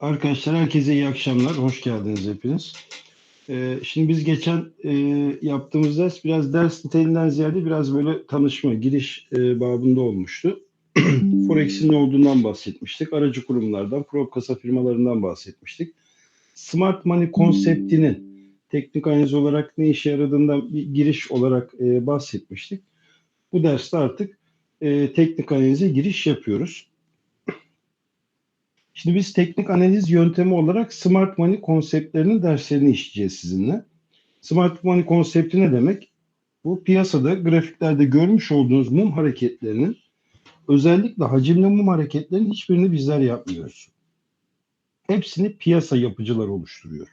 Arkadaşlar herkese iyi akşamlar. Hoş geldiniz hepiniz. Ee, şimdi biz geçen e, yaptığımız ders biraz ders niteliğinden ziyade biraz böyle tanışma, giriş e, babında olmuştu. Forex'in ne olduğundan bahsetmiştik. Aracı kurumlardan, prop kasa firmalarından bahsetmiştik. Smart Money konseptinin teknik analiz olarak ne işe yaradığından bir giriş olarak e, bahsetmiştik. Bu derste artık e, teknik analize giriş yapıyoruz. Şimdi biz teknik analiz yöntemi olarak Smart Money konseptlerinin derslerini işleyeceğiz sizinle. Smart Money konsepti ne demek? Bu piyasada grafiklerde görmüş olduğunuz mum hareketlerinin özellikle hacimli mum hareketlerinin hiçbirini bizler yapmıyoruz. Hepsini piyasa yapıcılar oluşturuyor.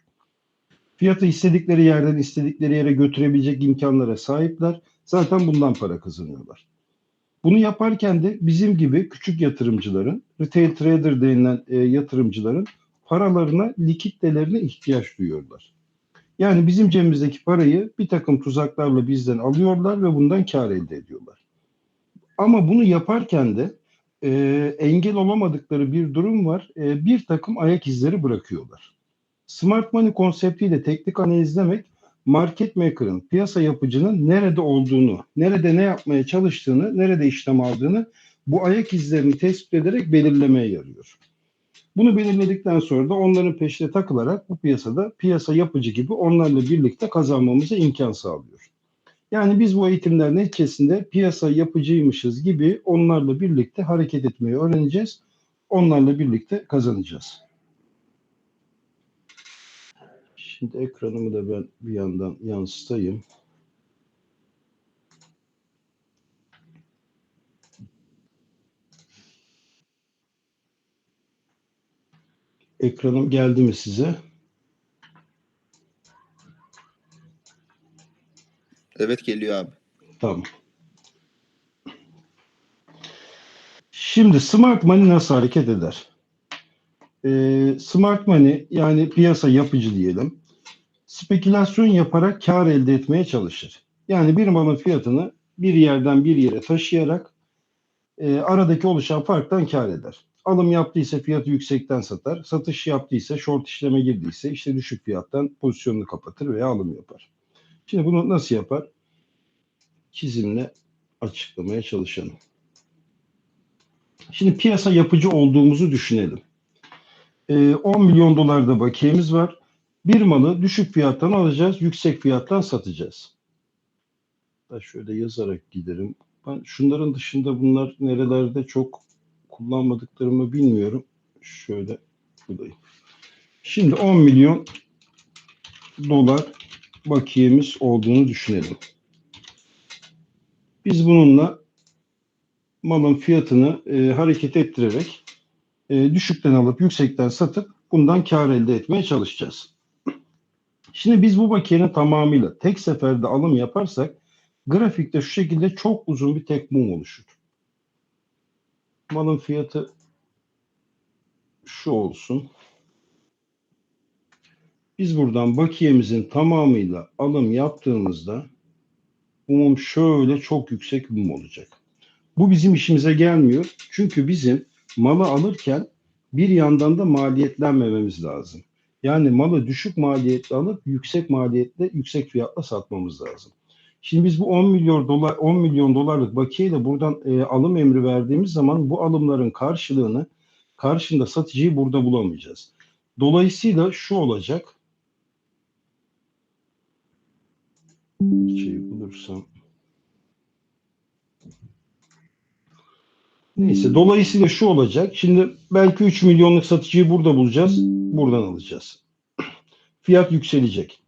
Fiyatı istedikleri yerden istedikleri yere götürebilecek imkanlara sahipler. Zaten bundan para kazanıyorlar. Bunu yaparken de bizim gibi küçük yatırımcıların, retail trader denilen e, yatırımcıların paralarına, likittelerine ihtiyaç duyuyorlar. Yani bizim cebimizdeki parayı bir takım tuzaklarla bizden alıyorlar ve bundan kar elde ediyorlar. Ama bunu yaparken de e, engel olamadıkları bir durum var. E, bir takım ayak izleri bırakıyorlar. Smart money konseptiyle teknik analiz demek market maker'ın, piyasa yapıcının nerede olduğunu, nerede ne yapmaya çalıştığını, nerede işlem aldığını bu ayak izlerini tespit ederek belirlemeye yarıyor. Bunu belirledikten sonra da onların peşine takılarak bu piyasada piyasa yapıcı gibi onlarla birlikte kazanmamıza imkan sağlıyor. Yani biz bu eğitimler neticesinde piyasa yapıcıymışız gibi onlarla birlikte hareket etmeyi öğreneceğiz. Onlarla birlikte kazanacağız. Şimdi ekranımı da ben bir yandan yansıtayım. Ekranım geldi mi size? Evet geliyor abi. Tamam. Şimdi smart money nasıl hareket eder? Ee, smart money yani piyasa yapıcı diyelim. Spekülasyon yaparak kar elde etmeye çalışır. Yani bir malın fiyatını bir yerden bir yere taşıyarak e, aradaki oluşan farktan kar eder. Alım yaptıysa fiyatı yüksekten satar. Satış yaptıysa, short işleme girdiyse işte düşük fiyattan pozisyonunu kapatır veya alım yapar. Şimdi bunu nasıl yapar? Çizimle açıklamaya çalışalım. Şimdi piyasa yapıcı olduğumuzu düşünelim. E, 10 milyon dolar da bakiyemiz var. Bir malı düşük fiyattan alacağız, yüksek fiyattan satacağız. Da şöyle yazarak giderim. Ben şunların dışında bunlar nerelerde çok kullanmadıklarımı bilmiyorum. Şöyle buradayım. Şimdi 10 milyon dolar bakiyemiz olduğunu düşünelim. Biz bununla malın fiyatını e, hareket ettirerek e, düşükten alıp yüksekten satıp bundan kar elde etmeye çalışacağız. Şimdi biz bu bakiyenin tamamıyla tek seferde alım yaparsak grafikte şu şekilde çok uzun bir tek mum oluşur. Malın fiyatı şu olsun. Biz buradan bakiyemizin tamamıyla alım yaptığımızda bu mum şöyle çok yüksek mum olacak. Bu bizim işimize gelmiyor. Çünkü bizim malı alırken bir yandan da maliyetlenmememiz lazım. Yani malı düşük maliyetle alıp yüksek maliyetle yüksek fiyatla satmamız lazım. Şimdi biz bu 10 milyon dolar 10 milyon dolarlık bakiyeyle buradan e, alım emri verdiğimiz zaman bu alımların karşılığını karşında satıcıyı burada bulamayacağız. Dolayısıyla şu olacak. Şey bulursam. Neyse dolayısıyla şu olacak. Şimdi belki 3 milyonluk satıcıyı burada bulacağız. Buradan alacağız. Fiyat yükselecek.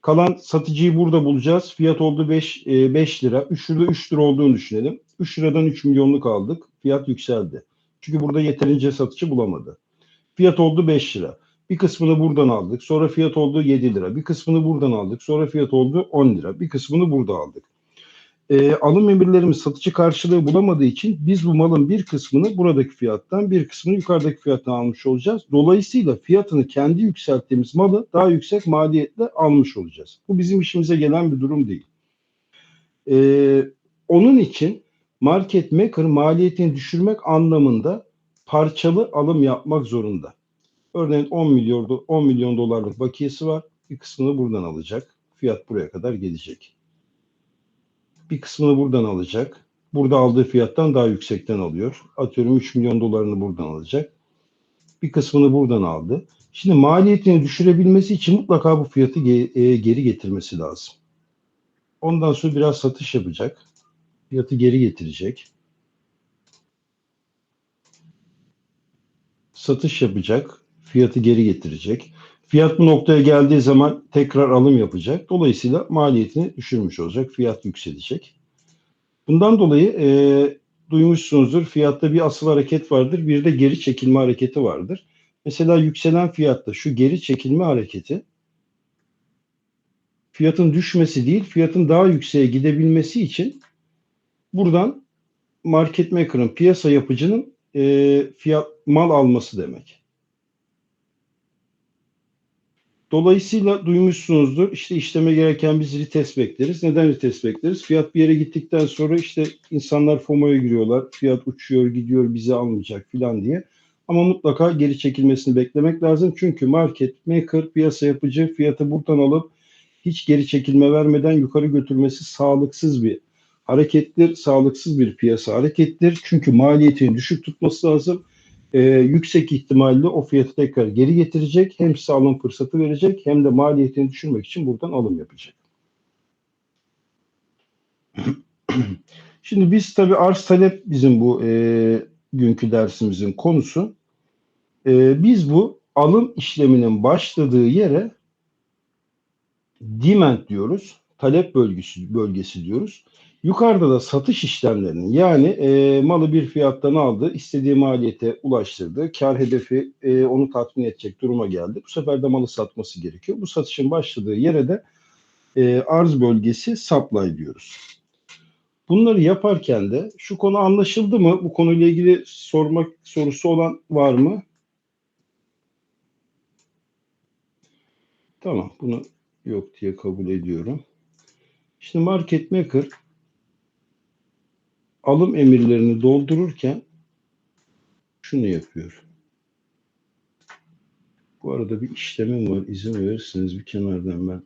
Kalan satıcıyı burada bulacağız. Fiyat oldu 5, 5 lira. 3 lirada 3 lira olduğunu düşünelim. 3 liradan 3 milyonluk aldık. Fiyat yükseldi. Çünkü burada yeterince satıcı bulamadı. Fiyat oldu 5 lira. Bir kısmını buradan aldık. Sonra fiyat oldu 7 lira. Bir kısmını buradan aldık. Sonra fiyat oldu 10 lira. Bir kısmını burada aldık e, alım emirlerimiz satıcı karşılığı bulamadığı için biz bu malın bir kısmını buradaki fiyattan bir kısmını yukarıdaki fiyattan almış olacağız. Dolayısıyla fiyatını kendi yükselttiğimiz malı daha yüksek maliyetle almış olacağız. Bu bizim işimize gelen bir durum değil. E, onun için market maker maliyetini düşürmek anlamında parçalı alım yapmak zorunda. Örneğin 10 milyon, do- 10 milyon dolarlık bakiyesi var. Bir kısmını buradan alacak. Fiyat buraya kadar gelecek. Bir kısmını buradan alacak. Burada aldığı fiyattan daha yüksekten alıyor. Atıyorum 3 milyon dolarını buradan alacak. Bir kısmını buradan aldı. Şimdi maliyetini düşürebilmesi için mutlaka bu fiyatı e, geri getirmesi lazım. Ondan sonra biraz satış yapacak. Fiyatı geri getirecek. Satış yapacak. Fiyatı geri getirecek. Fiyat bu noktaya geldiği zaman tekrar alım yapacak. Dolayısıyla maliyetini düşürmüş olacak. Fiyat yükselecek. Bundan dolayı e, duymuşsunuzdur. Fiyatta bir asıl hareket vardır. Bir de geri çekilme hareketi vardır. Mesela yükselen fiyatta şu geri çekilme hareketi fiyatın düşmesi değil, fiyatın daha yükseğe gidebilmesi için buradan market maker'ın, piyasa yapıcının e, fiyat mal alması demek. Dolayısıyla duymuşsunuzdur. İşte işleme gereken biz retest bekleriz. Neden retest bekleriz? Fiyat bir yere gittikten sonra işte insanlar FOMO'ya giriyorlar. Fiyat uçuyor, gidiyor, bizi almayacak filan diye. Ama mutlaka geri çekilmesini beklemek lazım. Çünkü market maker, piyasa yapıcı fiyatı buradan alıp hiç geri çekilme vermeden yukarı götürmesi sağlıksız bir harekettir. Sağlıksız bir piyasa harekettir. Çünkü maliyetini düşük tutması lazım. Ee, yüksek ihtimalle o fiyatı tekrar geri getirecek. Hem size alım fırsatı verecek hem de maliyetini düşürmek için buradan alım yapacak. Şimdi biz tabii arz talep bizim bu e, günkü dersimizin konusu. E, biz bu alım işleminin başladığı yere demand diyoruz. Talep bölgesi, bölgesi diyoruz. Yukarıda da satış işlemlerinin yani e, malı bir fiyattan aldı, istediği maliyete ulaştırdı, kar hedefi e, onu tatmin edecek duruma geldi. Bu sefer de malı satması gerekiyor. Bu satışın başladığı yere de e, arz bölgesi supply diyoruz. Bunları yaparken de şu konu anlaşıldı mı? Bu konuyla ilgili sormak sorusu olan var mı? Tamam, bunu yok diye kabul ediyorum. Şimdi market maker alım emirlerini doldururken şunu yapıyor. Bu arada bir işlemim var. İzin verirseniz bir kenardan ben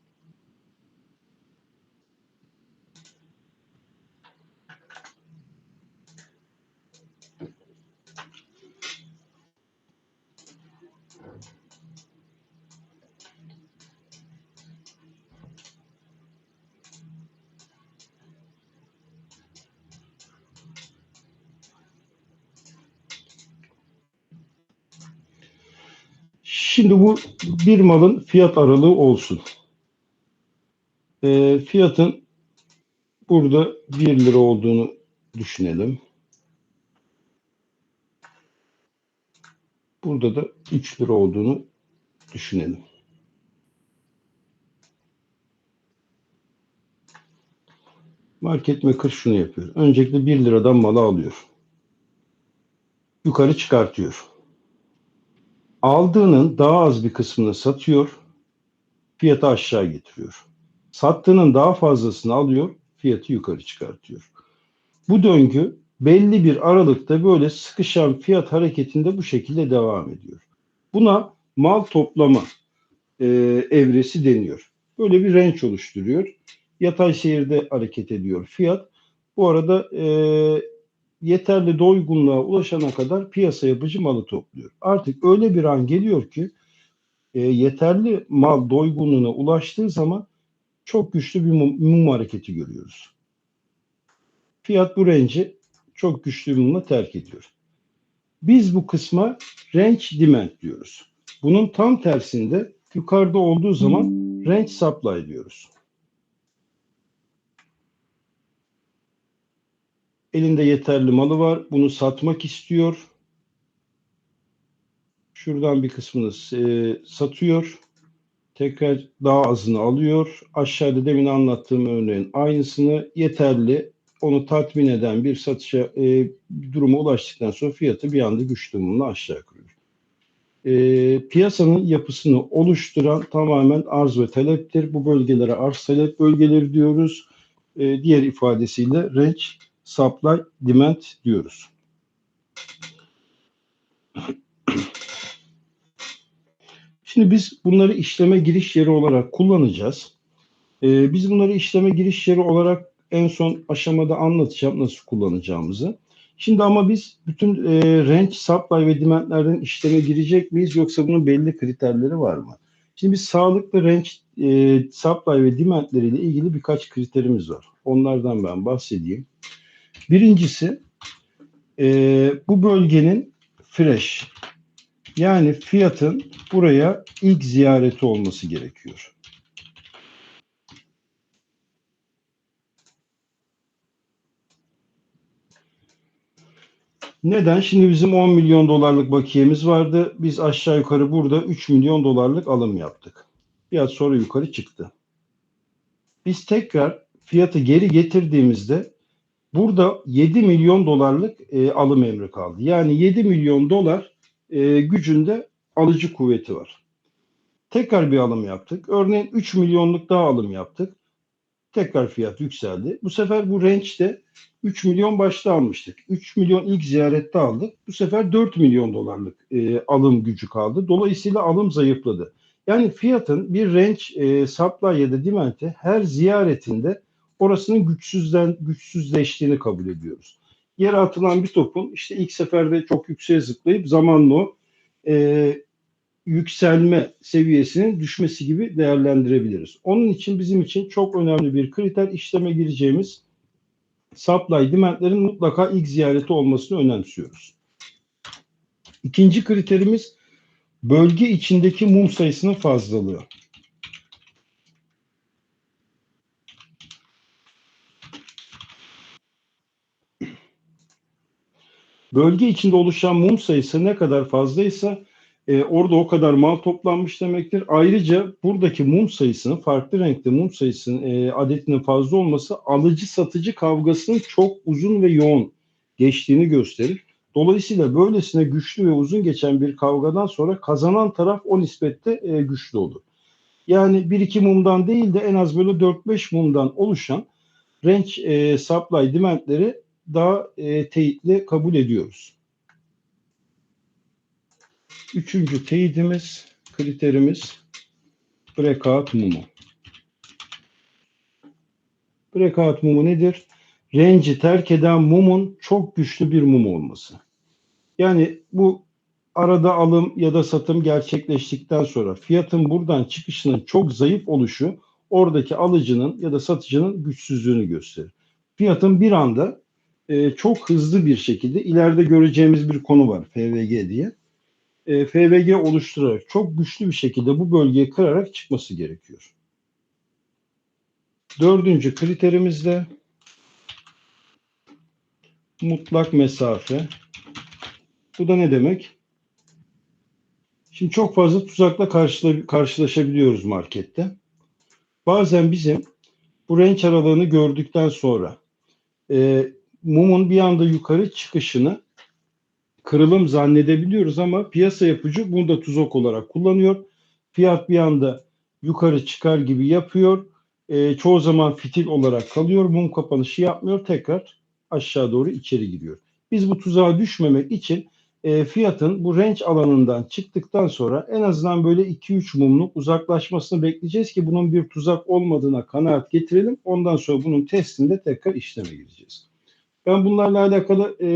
Şimdi bu bir malın fiyat aralığı olsun. Ee, fiyatın burada 1 lira olduğunu düşünelim. Burada da 3 lira olduğunu düşünelim. Market maker şunu yapıyor. Öncelikle 1 liradan malı alıyor. Yukarı çıkartıyor aldığının daha az bir kısmını satıyor, fiyatı aşağı getiriyor. Sattığının daha fazlasını alıyor, fiyatı yukarı çıkartıyor. Bu döngü belli bir aralıkta böyle sıkışan fiyat hareketinde bu şekilde devam ediyor. Buna mal toplama e, evresi deniyor. Böyle bir range oluşturuyor. Yatay seyirde hareket ediyor fiyat. Bu arada e, yeterli doygunluğa ulaşana kadar piyasa yapıcı malı topluyor. Artık öyle bir an geliyor ki e, yeterli mal doygunluğuna ulaştığı zaman çok güçlü bir mum, mum hareketi görüyoruz. Fiyat bu renci çok güçlü bir mumla terk ediyor. Biz bu kısma range demand diyoruz. Bunun tam tersinde yukarıda olduğu zaman range supply diyoruz. Elinde yeterli malı var. Bunu satmak istiyor. Şuradan bir kısmını e, satıyor. Tekrar daha azını alıyor. Aşağıda demin anlattığım örneğin aynısını yeterli onu tatmin eden bir satışa e, duruma ulaştıktan sonra fiyatı bir anda güç durumuna aşağı kırıyor. E, piyasanın yapısını oluşturan tamamen arz ve taleptir. Bu bölgelere arz talep bölgeleri diyoruz. E, diğer ifadesiyle range supply demand diyoruz. Şimdi biz bunları işleme giriş yeri olarak kullanacağız. Ee, biz bunları işleme giriş yeri olarak en son aşamada anlatacağım nasıl kullanacağımızı. Şimdi ama biz bütün e, range, supply ve demandlerden işleme girecek miyiz yoksa bunun belli kriterleri var mı? Şimdi biz sağlıklı range, e, supply ve demandleriyle ilgili birkaç kriterimiz var. Onlardan ben bahsedeyim. Birincisi e, bu bölgenin fresh yani fiyatın buraya ilk ziyareti olması gerekiyor. Neden? Şimdi bizim 10 milyon dolarlık bakiyemiz vardı. Biz aşağı yukarı burada 3 milyon dolarlık alım yaptık. Fiyat sonra yukarı çıktı. Biz tekrar fiyatı geri getirdiğimizde burada 7 milyon dolarlık e, alım emri kaldı. Yani 7 milyon dolar e, gücünde alıcı kuvveti var. Tekrar bir alım yaptık. Örneğin 3 milyonluk daha alım yaptık. Tekrar fiyat yükseldi. Bu sefer bu range'de 3 milyon başta almıştık. 3 milyon ilk ziyarette aldık. Bu sefer 4 milyon dolarlık e, alım gücü kaldı. Dolayısıyla alım zayıfladı. Yani fiyatın bir range e, supply ya da demand'e her ziyaretinde orasının güçsüzden güçsüzleştiğini kabul ediyoruz. Yere atılan bir topun işte ilk seferde çok yükseğe zıplayıp zamanla e, yükselme seviyesinin düşmesi gibi değerlendirebiliriz. Onun için bizim için çok önemli bir kriter işleme gireceğimiz supply demandlerin mutlaka ilk ziyareti olmasını önemsiyoruz. İkinci kriterimiz bölge içindeki mum sayısının fazlalığı. Bölge içinde oluşan mum sayısı ne kadar fazlaysa e, orada o kadar mal toplanmış demektir. Ayrıca buradaki mum sayısının farklı renkte mum sayısının e, adetinin fazla olması alıcı satıcı kavgasının çok uzun ve yoğun geçtiğini gösterir. Dolayısıyla böylesine güçlü ve uzun geçen bir kavgadan sonra kazanan taraf o nispette e, güçlü olur. Yani bir iki mumdan değil de en az böyle 4-5 mumdan oluşan range e, supply demandleri daha e, teyitli kabul ediyoruz. Üçüncü teyidimiz, kriterimiz breakout mumu. Breakout mumu nedir? Range'i terk eden mumun çok güçlü bir mum olması. Yani bu arada alım ya da satım gerçekleştikten sonra fiyatın buradan çıkışının çok zayıf oluşu oradaki alıcının ya da satıcının güçsüzlüğünü gösterir. Fiyatın bir anda e, çok hızlı bir şekilde ileride göreceğimiz bir konu var FVG diye. E, FVG oluşturarak çok güçlü bir şekilde bu bölgeyi kırarak çıkması gerekiyor. Dördüncü kriterimiz de mutlak mesafe. Bu da ne demek? Şimdi çok fazla tuzakla karşıla, karşılaşabiliyoruz markette. Bazen bizim bu renk aralığını gördükten sonra e, mumun bir anda yukarı çıkışını kırılım zannedebiliyoruz ama piyasa yapıcı bunu da tuzak olarak kullanıyor. Fiyat bir anda yukarı çıkar gibi yapıyor. E, çoğu zaman fitil olarak kalıyor. Mum kapanışı yapmıyor. Tekrar aşağı doğru içeri giriyor. Biz bu tuzağa düşmemek için e, fiyatın bu range alanından çıktıktan sonra en azından böyle 2-3 mumluk uzaklaşmasını bekleyeceğiz ki bunun bir tuzak olmadığına kanaat getirelim. Ondan sonra bunun testinde tekrar işleme gireceğiz. Ben bunlarla alakalı e,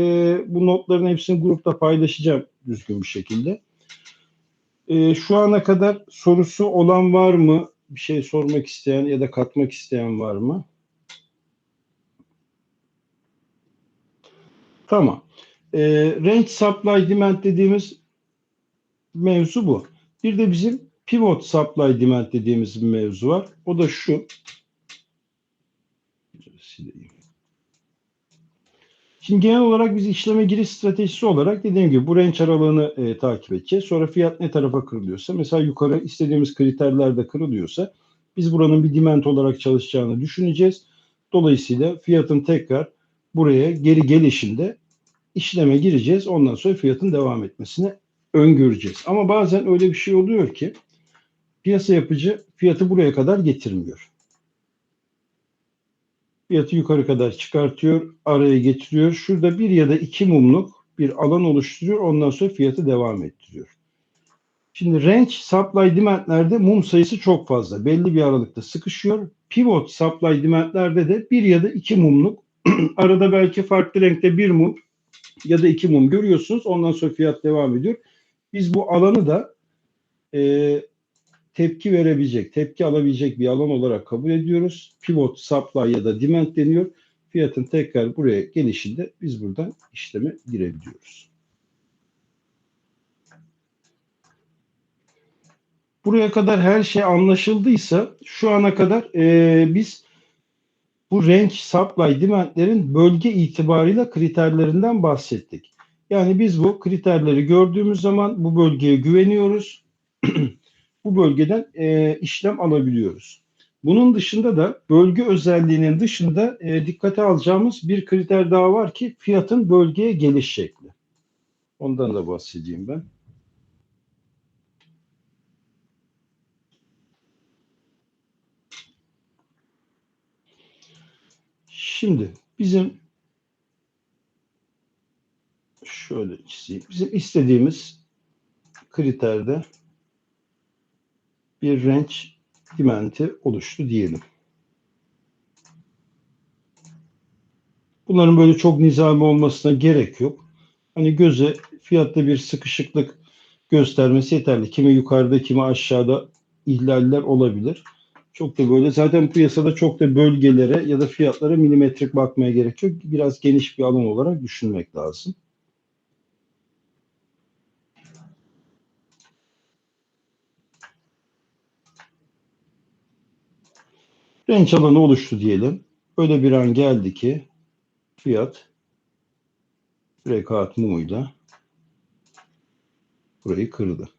bu notların hepsini grupta paylaşacağım düzgün bir şekilde. E, şu ana kadar sorusu olan var mı? Bir şey sormak isteyen ya da katmak isteyen var mı? Tamam. E, range supply demand dediğimiz mevzu bu. Bir de bizim pivot supply demand dediğimiz bir mevzu var. O da şu. Sileyim. Şimdi genel olarak biz işleme giriş stratejisi olarak dediğim gibi bu range aralığını e, takip edeceğiz. Sonra fiyat ne tarafa kırılıyorsa mesela yukarı istediğimiz kriterlerde kırılıyorsa biz buranın bir demand olarak çalışacağını düşüneceğiz. Dolayısıyla fiyatın tekrar buraya geri gelişinde işleme gireceğiz. Ondan sonra fiyatın devam etmesini öngöreceğiz. Ama bazen öyle bir şey oluyor ki piyasa yapıcı fiyatı buraya kadar getirmiyor. Fiyatı yukarı kadar çıkartıyor, araya getiriyor. Şurada bir ya da iki mumluk bir alan oluşturuyor. Ondan sonra fiyatı devam ettiriyor. Şimdi range supply demand'lerde mum sayısı çok fazla. Belli bir aralıkta sıkışıyor. Pivot supply demand'lerde de bir ya da iki mumluk arada belki farklı renkte bir mum ya da iki mum görüyorsunuz. Ondan sonra fiyat devam ediyor. Biz bu alanı da e, tepki verebilecek, tepki alabilecek bir alan olarak kabul ediyoruz. Pivot supply ya da demand deniyor. Fiyatın tekrar buraya gelişinde biz buradan işleme girebiliyoruz. Buraya kadar her şey anlaşıldıysa şu ana kadar e, biz bu range supply demandlerin bölge itibarıyla kriterlerinden bahsettik. Yani biz bu kriterleri gördüğümüz zaman bu bölgeye güveniyoruz. bu bölgeden e, işlem alabiliyoruz. Bunun dışında da bölge özelliğinin dışında e, dikkate alacağımız bir kriter daha var ki fiyatın bölgeye geliş şekli. Ondan da bahsedeyim ben. Şimdi bizim şöyle çizeyim. Bizim istediğimiz kriterde bir range dimenti oluştu diyelim. Bunların böyle çok nizami olmasına gerek yok. Hani göze fiyatta bir sıkışıklık göstermesi yeterli. Kimi yukarıda, kimi aşağıda ihlaller olabilir. Çok da böyle zaten piyasada çok da bölgelere ya da fiyatlara milimetrik bakmaya gerek yok. Biraz geniş bir alan olarak düşünmek lazım. Renç alanı oluştu diyelim. Öyle bir an geldi ki fiyat rekat mumuyla burayı kırdı.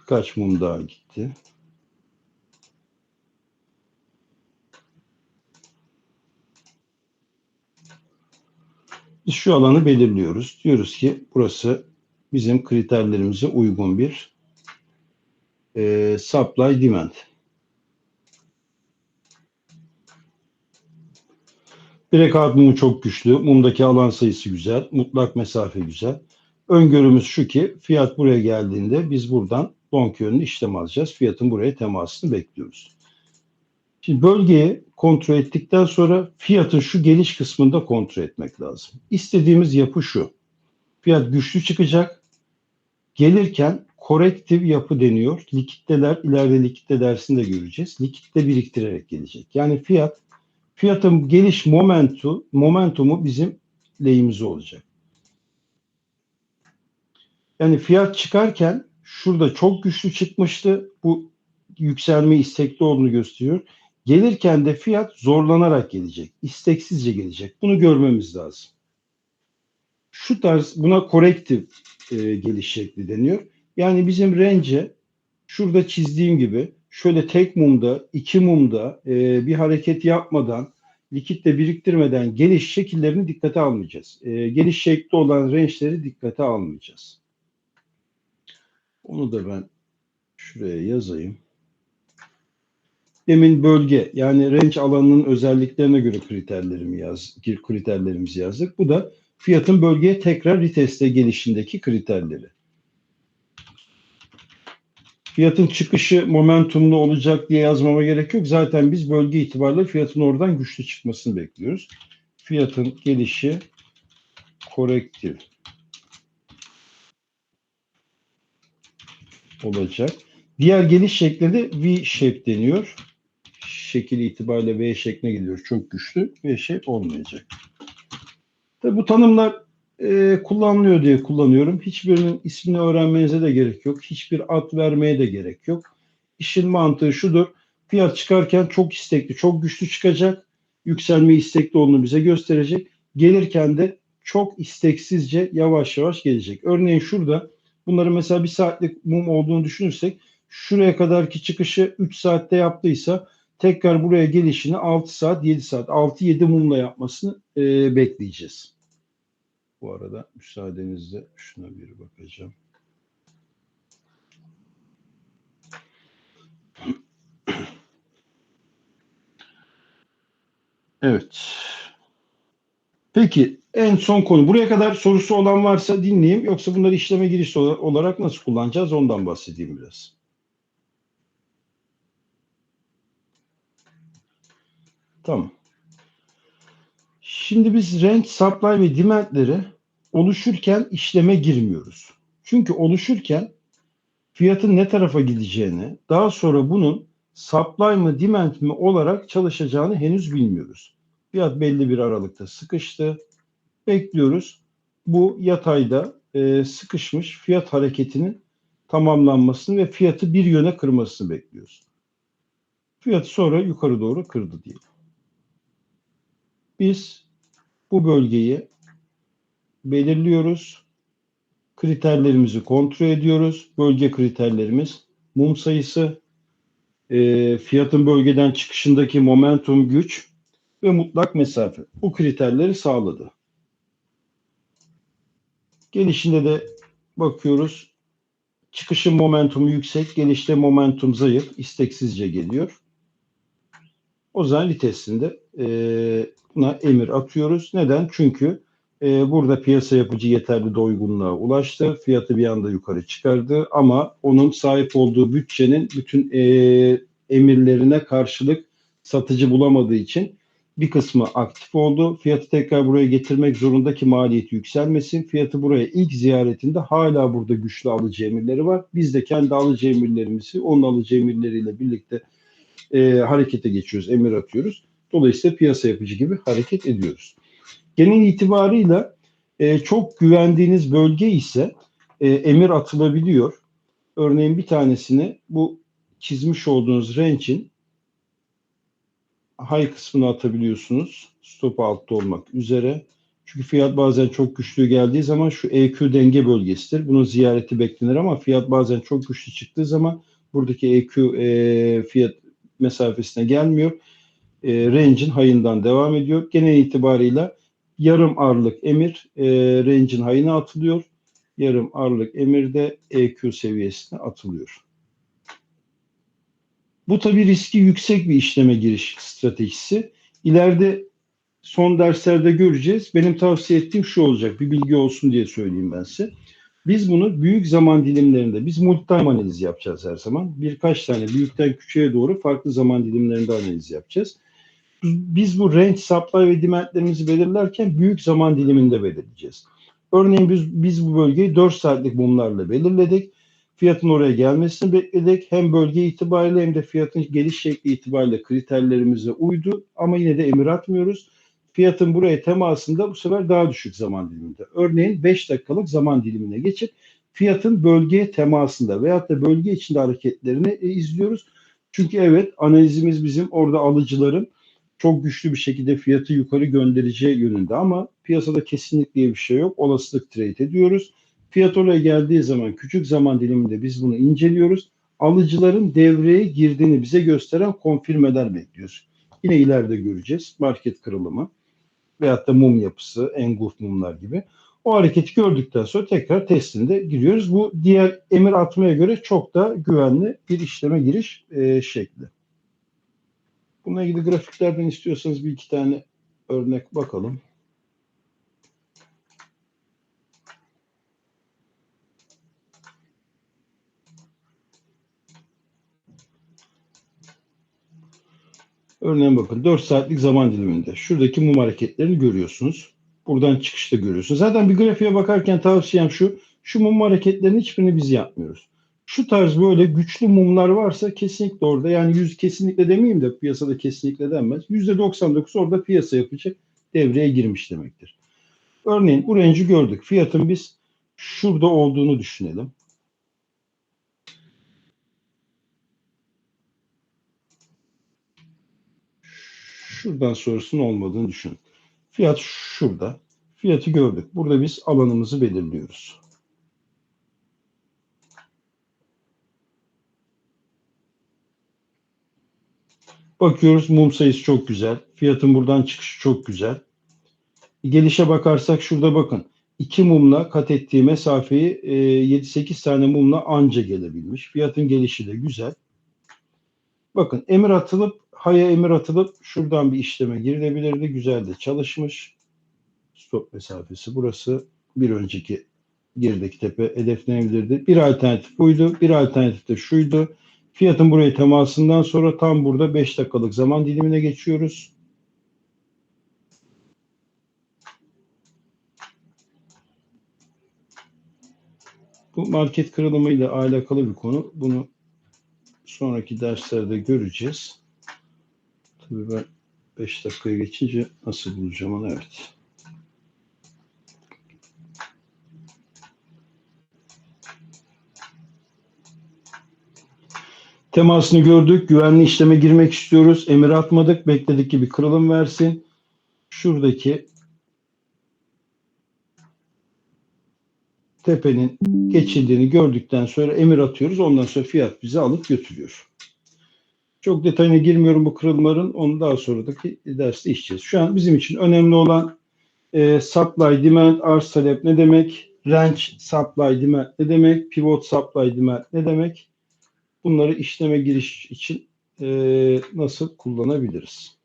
Birkaç mum daha gitti. Biz şu alanı belirliyoruz. Diyoruz ki burası bizim kriterlerimize uygun bir e, supply demand. Breakout mumu çok güçlü. Mumdaki alan sayısı güzel. Mutlak mesafe güzel. Öngörümüz şu ki fiyat buraya geldiğinde biz buradan long yönlü işlem alacağız. Fiyatın buraya temasını bekliyoruz. Şimdi bölgeyi kontrol ettikten sonra fiyatın şu geliş kısmında kontrol etmek lazım. İstediğimiz yapı şu. Fiyat güçlü çıkacak. Gelirken korektif yapı deniyor. Likitteler, ileride likitte dersinde göreceğiz. Likitte biriktirerek gelecek. Yani fiyat, fiyatın geliş momentu, momentumu bizim lehimize olacak. Yani fiyat çıkarken şurada çok güçlü çıkmıştı. Bu yükselme istekli olduğunu gösteriyor. Gelirken de fiyat zorlanarak gelecek. isteksizce gelecek. Bunu görmemiz lazım. Şu tarz buna korektif e, geliş şekli deniyor. Yani bizim range şurada çizdiğim gibi şöyle tek mumda, iki mumda e, bir hareket yapmadan, likitle biriktirmeden geliş şekillerini dikkate almayacağız. E, geliş şekli olan range'leri dikkate almayacağız. Onu da ben şuraya yazayım. Demin bölge yani range alanının özelliklerine göre kriterlerimi yaz, kriterlerimizi yazdık. Bu da fiyatın bölgeye tekrar reteste gelişindeki kriterleri. Fiyatın çıkışı momentumlu olacak diye yazmama gerek yok. Zaten biz bölge itibariyle fiyatın oradan güçlü çıkmasını bekliyoruz. Fiyatın gelişi korektif olacak. Diğer geliş şekli de V-shape deniyor. Şekil itibariyle V şekline gidiyor. Çok güçlü. V-shape olmayacak. Tabi bu tanımlar e, kullanılıyor diye kullanıyorum. Hiçbirinin ismini öğrenmenize de gerek yok. Hiçbir ad vermeye de gerek yok. İşin mantığı şudur. Fiyat çıkarken çok istekli, çok güçlü çıkacak. Yükselme istekli olduğunu bize gösterecek. Gelirken de çok isteksizce yavaş yavaş gelecek. Örneğin şurada bunları mesela bir saatlik mum olduğunu düşünürsek şuraya kadarki çıkışı 3 saatte yaptıysa tekrar buraya gelişini 6 saat 7 saat 6-7 mumla yapmasını e, bekleyeceğiz. Bu arada müsaadenizle şuna bir bakacağım. Evet. Peki En son konu. Buraya kadar sorusu olan varsa dinleyeyim. Yoksa bunları işleme giriş olarak nasıl kullanacağız ondan bahsedeyim biraz. Tamam. Şimdi biz range, supply ve demand'leri oluşurken işleme girmiyoruz. Çünkü oluşurken fiyatın ne tarafa gideceğini, daha sonra bunun supply mı demand mi olarak çalışacağını henüz bilmiyoruz. Fiyat belli bir aralıkta sıkıştı. Bekliyoruz. Bu yatayda e, sıkışmış fiyat hareketinin tamamlanmasını ve fiyatı bir yöne kırmasını bekliyoruz. Fiyatı sonra yukarı doğru kırdı diyelim. Biz bu bölgeyi belirliyoruz. Kriterlerimizi kontrol ediyoruz. Bölge kriterlerimiz mum sayısı, e, fiyatın bölgeden çıkışındaki momentum güç ve mutlak mesafe. Bu kriterleri sağladı. Gelişinde de bakıyoruz. Çıkışın momentumu yüksek, gelişte momentum zayıf, isteksizce geliyor. O zaman litesinde buna emir atıyoruz. Neden? Çünkü e, burada piyasa yapıcı yeterli doygunluğa ulaştı. Fiyatı bir anda yukarı çıkardı ama onun sahip olduğu bütçenin bütün e, emirlerine karşılık satıcı bulamadığı için bir kısmı aktif oldu. Fiyatı tekrar buraya getirmek zorundaki maliyeti yükselmesin. Fiyatı buraya ilk ziyaretinde hala burada güçlü alıcı emirleri var. Biz de kendi alıcı emirlerimizi onun alıcı emirleriyle birlikte e, harekete geçiyoruz, emir atıyoruz. Dolayısıyla piyasa yapıcı gibi hareket ediyoruz. Genel itibarıyla e, çok güvendiğiniz bölge ise e, emir atılabiliyor. Örneğin bir tanesini bu çizmiş olduğunuz range'in high kısmını atabiliyorsunuz. Stop altta olmak üzere. Çünkü fiyat bazen çok güçlü geldiği zaman şu EQ denge bölgesidir. Bunun ziyareti beklenir ama fiyat bazen çok güçlü çıktığı zaman buradaki EQ e, fiyat mesafesine gelmiyor. E, range'in hayından devam ediyor. Genel itibarıyla yarım arlık emir e, range'in hayına atılıyor. Yarım arlık emir de EQ seviyesine atılıyor. Bu tabii riski yüksek bir işleme giriş stratejisi. İleride son derslerde göreceğiz. Benim tavsiye ettiğim şu olacak. Bir bilgi olsun diye söyleyeyim ben size. Biz bunu büyük zaman dilimlerinde, biz multitime analiz yapacağız her zaman. Birkaç tane büyükten küçüğe doğru farklı zaman dilimlerinde analiz yapacağız. Biz bu range, supply ve demandlerimizi belirlerken büyük zaman diliminde belirleyeceğiz. Örneğin biz, biz bu bölgeyi 4 saatlik mumlarla belirledik. Fiyatın oraya gelmesini bekledik. Hem bölge itibariyle hem de fiyatın geliş şekli itibariyle kriterlerimize uydu. Ama yine de emir atmıyoruz. Fiyatın buraya temasında bu sefer daha düşük zaman diliminde. Örneğin 5 dakikalık zaman dilimine geçip fiyatın bölgeye temasında veyahut da bölge içinde hareketlerini e, izliyoruz. Çünkü evet analizimiz bizim orada alıcıların çok güçlü bir şekilde fiyatı yukarı göndereceği yönünde ama piyasada kesinlikle bir şey yok. Olasılık trade ediyoruz. Fiyat oraya geldiği zaman küçük zaman diliminde biz bunu inceliyoruz. Alıcıların devreye girdiğini bize gösteren konfirmeler bekliyoruz. Yine ileride göreceğiz. Market kırılımı veyahut da mum yapısı, engulf mumlar gibi. O hareketi gördükten sonra tekrar testinde giriyoruz. Bu diğer emir atmaya göre çok da güvenli bir işleme giriş e, şekli. Bununla ilgili grafiklerden istiyorsanız bir iki tane örnek bakalım. Örneğin bakın 4 saatlik zaman diliminde şuradaki mum hareketlerini görüyorsunuz. Buradan çıkışta görüyorsunuz. Zaten bir grafiğe bakarken tavsiyem şu. Şu mum hareketlerinin hiçbirini biz yapmıyoruz. Şu tarz böyle güçlü mumlar varsa kesinlikle orada yani yüz kesinlikle demeyeyim de piyasada kesinlikle denmez. %99 orada piyasa yapacak devreye girmiş demektir. Örneğin bu range'i gördük. Fiyatın biz şurada olduğunu düşünelim. Şuradan sonrasının olmadığını düşünün. Fiyat şurada. Fiyatı gördük. Burada biz alanımızı belirliyoruz. Bakıyoruz mum sayısı çok güzel. Fiyatın buradan çıkışı çok güzel. Gelişe bakarsak şurada bakın. iki mumla kat ettiği mesafeyi 7-8 tane mumla anca gelebilmiş. Fiyatın gelişi de güzel. Bakın emir atılıp haya emir atılıp şuradan bir işleme girilebilirdi. Güzel de çalışmış. Stop mesafesi burası. Bir önceki gerideki tepe hedeflenebilirdi. Bir alternatif buydu. Bir alternatif de şuydu. Fiyatın buraya temasından sonra tam burada 5 dakikalık zaman dilimine geçiyoruz. Bu market kırılımıyla alakalı bir konu. Bunu sonraki derslerde göreceğiz. Tabii ben 5 dakikaya geçince nasıl bulacağım onu evet. Temasını gördük. Güvenli işleme girmek istiyoruz. Emir atmadık. Bekledik ki bir kırılım versin. Şuradaki tepenin geçildiğini gördükten sonra emir atıyoruz. Ondan sonra fiyat bizi alıp götürüyor. Çok detayına girmiyorum bu kırılmaların. Onu daha sonraki derste işleyeceğiz. Şu an bizim için önemli olan e, supply, demand, arz talep ne demek? Range supply, demand ne demek? Pivot supply, demand ne demek? Bunları işleme giriş için e, nasıl kullanabiliriz?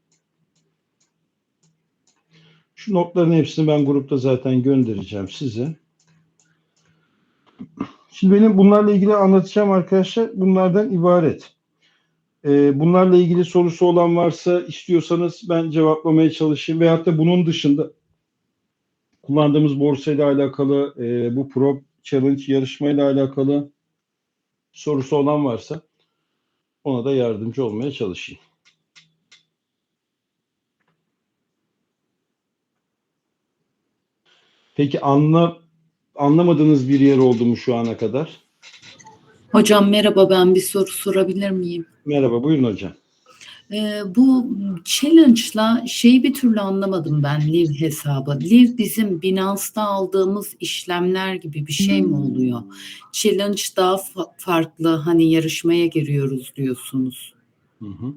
Şu notların hepsini ben grupta zaten göndereceğim size. Şimdi benim bunlarla ilgili anlatacağım arkadaşlar bunlardan ibaret. Ee, bunlarla ilgili sorusu olan varsa istiyorsanız ben cevaplamaya çalışayım. Veyahut da bunun dışında kullandığımız borsayla alakalı, e, bu Pro Challenge yarışmayla alakalı sorusu olan varsa ona da yardımcı olmaya çalışayım. Peki anla, anlamadığınız bir yer oldu mu şu ana kadar? Hocam merhaba ben bir soru sorabilir miyim? Merhaba, buyurun hocam. Ee, bu challenge'la şeyi bir türlü anlamadım ben Liv hesabı. Liv bizim Binance'da aldığımız işlemler gibi bir şey mi oluyor? Challenge daha fa- farklı hani yarışmaya giriyoruz diyorsunuz. Hı hı.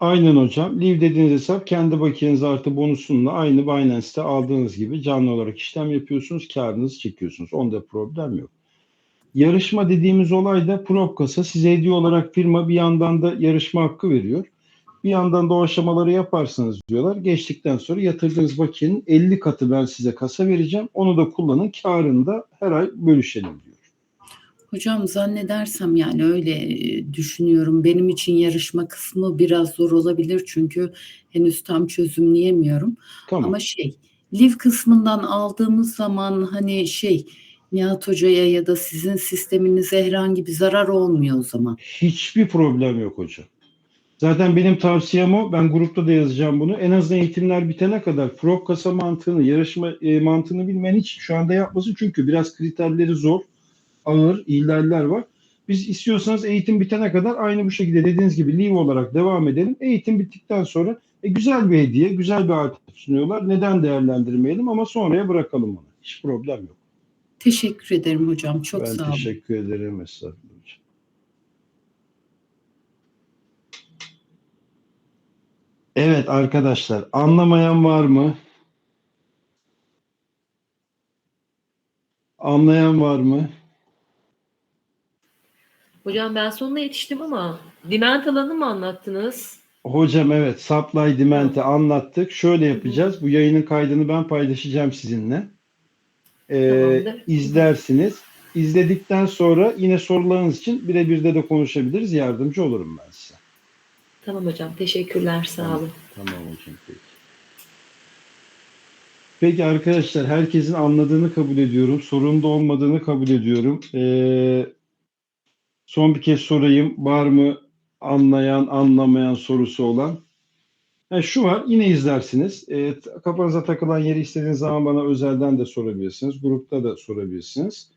Aynen hocam. Live dediğiniz hesap kendi bakiyeniz artı bonusunla aynı Binance'te aldığınız gibi canlı olarak işlem yapıyorsunuz. Karınızı çekiyorsunuz. Onda problem yok. Yarışma dediğimiz olay da prop kasa size hediye olarak firma bir yandan da yarışma hakkı veriyor. Bir yandan da o aşamaları yaparsınız diyorlar. Geçtikten sonra yatırdığınız bakiyenin 50 katı ben size kasa vereceğim. Onu da kullanın. Karını da her ay bölüşelim diyor. Hocam zannedersem yani öyle e, düşünüyorum. Benim için yarışma kısmı biraz zor olabilir çünkü henüz tam çözümleyemiyorum. Tamam. Ama şey, liv kısmından aldığımız zaman hani şey Nihat Hoca'ya ya da sizin sisteminize herhangi bir zarar olmuyor o zaman. Hiçbir problem yok hocam. Zaten benim tavsiyem o. Ben grupta da yazacağım bunu. En azından eğitimler bitene kadar prop kasa mantığını, yarışma e, mantığını bilmeyen hiç şu anda yapmasın. Çünkü biraz kriterleri zor, ağır, ihlaller var. Biz istiyorsanız eğitim bitene kadar aynı bu şekilde dediğiniz gibi leave olarak devam edelim. Eğitim bittikten sonra e, güzel bir hediye, güzel bir alternatif sunuyorlar. Neden değerlendirmeyelim ama sonraya bırakalım onu. Hiç problem yok. Teşekkür ederim hocam. Çok ben sağ olun. teşekkür ederim. Estağfurullah. Evet arkadaşlar anlamayan var mı? Anlayan var mı? Hocam ben sonuna yetiştim ama diment alanı mı anlattınız? Hocam evet supply demand'i anlattık. Şöyle yapacağız. Bu yayının kaydını ben paylaşacağım sizinle. Ee, Tamamdır. izlersiniz. İzledikten sonra yine sorularınız için birebir de de konuşabiliriz. Yardımcı olurum ben size. Tamam hocam teşekkürler sağ Tamam. olun. Tamam hocam peki. Peki arkadaşlar herkesin anladığını kabul ediyorum. Sorun da olmadığını kabul ediyorum. Ee, son bir kez sorayım. Var mı anlayan, anlamayan sorusu olan? Ha, şu var. Yine izlersiniz. Ee, kafanıza takılan yeri istediğiniz zaman bana özelden de sorabilirsiniz. Grupta da sorabilirsiniz.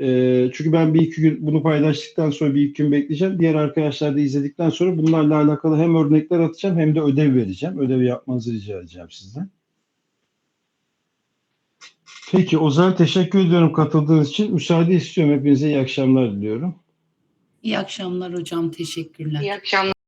Ee, çünkü ben bir iki gün bunu paylaştıktan sonra bir iki gün bekleyeceğim. Diğer arkadaşlar da izledikten sonra bunlarla alakalı hem örnekler atacağım hem de ödev vereceğim. Ödevi yapmanızı rica edeceğim sizden. Peki Ozan teşekkür ediyorum katıldığınız için. Müsaade istiyorum. Hepinize iyi akşamlar diliyorum. İyi akşamlar hocam. Teşekkürler. İyi akşamlar.